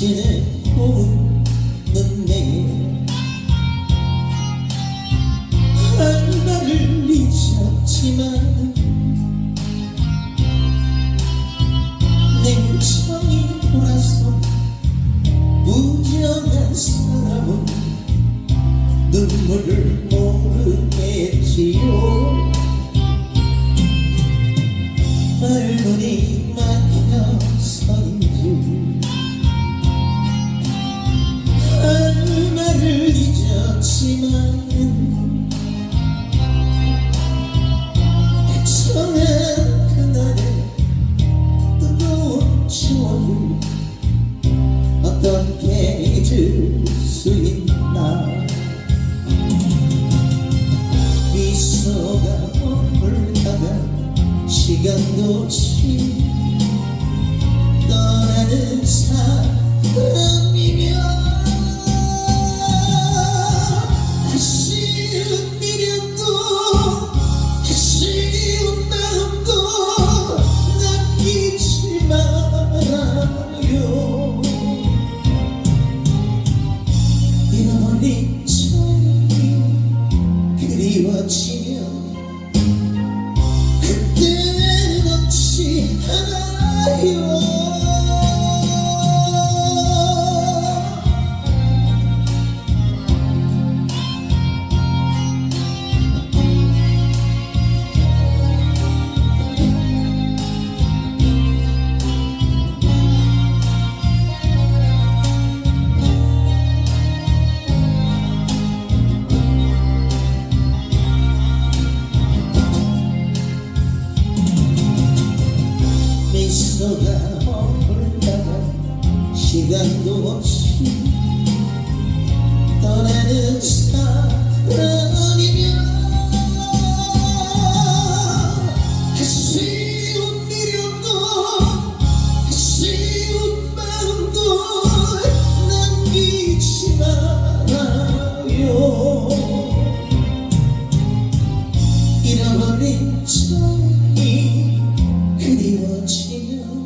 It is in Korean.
당신을 웃는 내 한나를 잊었지만 냉정히 돌아서 무정한 사람은 눈물을 모르겠지요. 얼굴이 막혀서인지 어떻게 잊을 수 있나 미소가 머물다가 시간도 없이 떠나는 사람 you achieve. 미소가 머물다가 시간도 없이 多情。